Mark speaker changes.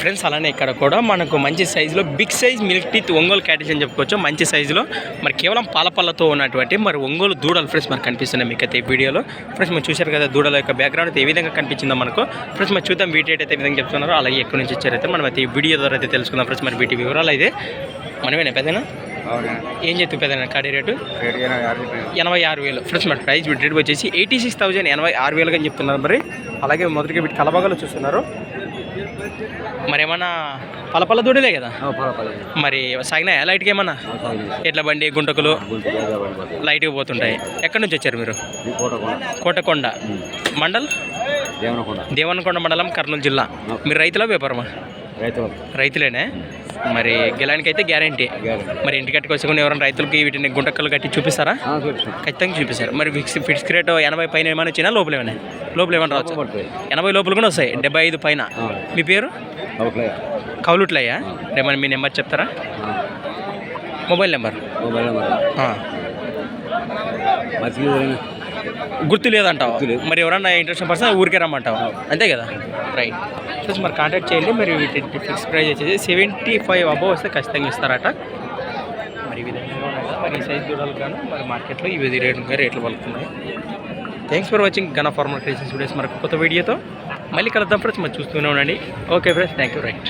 Speaker 1: Friends అలానే ఇక్కడ కూడా మనకు మంచి సైజులో big size milk teeth Ongole క్యాటేజ్ అని చెప్పుకోవచ్చు. మంచి సైజులో మరి కేవలం పాల పళ్ళతో ఉన్నటువంటి మరి ఒంగోలు దూడలు ఫ్రెండ్స్ మనకు కనిపిస్తున్నాయి మీకు అయితే వీడియోలో. ఫ్రెండ్స్ మనం చూశారు కదా దూడల యొక్క బ్యాక్గ్రౌండ్ అయితే ఏ విధంగా కనిపించిందో మనకు. ఫ్రెండ్స్ మనం చూద్దాం వీటి అయితే ఏ విధంగా చెప్తున్నారో. అలాగే ఎక్కడి నుంచి ఇచ్చారైతే మనం అయితే ఈ వీడియో ద్వారా అయితే తెలుసుకుందాం. ఫ్రెండ్స్ మరి వీటి వివరాలు అయితే మనమేనా పెద్దనా ఏం చెప్తూ పెద్దనా కాడి రేటు? ఎనభై ఆరు వేలు. ఫ్రెండ్స్ మరి ప్రైస్ వీటి రేట్ వచ్చేసి ఎయిటీ సిక్స్ థౌజండ్ ఎనభై ఆరు వేలుగా అని చెప్తున్నారు మరి. అలాగే మొదటిగా వీటి కలబాగాలు చూస్తున్నారు. మరి ఏమన్నా పలపల దూడలే కదా? మరి సాగినా లైట్కి ఏమన్నా? ఎట్ల బండి గుంటకులు? లైట్గా పోతుంటాయి. ఎక్కడి నుంచి వచ్చారు మీరు? కోటకొండ. మండల్?
Speaker 2: దేవనకొండ.
Speaker 1: దేవనకొండ మండలం కర్నూలు జిల్లా. మీరు రైతులా వ్యాపారమా?
Speaker 2: రైతులు.
Speaker 1: రైతులేనే? మరి గెలానికి అయితే గ్యారంటీ. మరి ఇంటి కట్టుకొచ్చుకుని ఎవరైనా రైతులకి వీటిని గుంటకలు కట్టి చూపిస్తారా? ఖచ్చితంగా చూపిస్తారు. మరి ఫిక్స్ ఫిక్స్ రేట్ ఎనభై పైన ఏమైనా వచ్చినా లోపల ఏమైనా? లోపల ఏమైనా రావచ్చు? ఎనభై లోపల కూడా వస్తాయి. డెబ్బై ఐదు పైన. మీ పేరు? కౌలుట్లయ్యా. రేమని మీ నెంబర్ చెప్తారా? Mobile number.
Speaker 2: Mobile number.
Speaker 1: గుర్తు లేదంటావు. మరి ఎవరన్నా ఇంట్రెస్ట్ పర్సన్ ఊరికే రమ్మంటావు? అంతే కదా? రైట్ ప్లస్ మరి కాంటాక్ట్ చేయండి. మరి వీటి ఫిక్స్ ప్రైస్ వచ్చేసి సెవెంటీ ఫైవ్ అబవ్ వస్తే ఖచ్చితంగా ఇస్తారట. మరి ఈ విధంగా మరి ఈ సైజ్ చూడాలి కానీ మరి మార్కెట్లో ఈ విధి రేట్లు రేట్లు పలుకుతున్నాయి థ్యాంక్స్ ఫర్ వాచింగ్ గన ఫార్మల్ క్రియేషన్స్ వీడియోస్ మరొక కొత్త వీడియోతో మళ్ళీ కలుద్దాం ఫ్రెండ్స్ మరి చూస్తూనే ఉండండి. Okay friends thank you right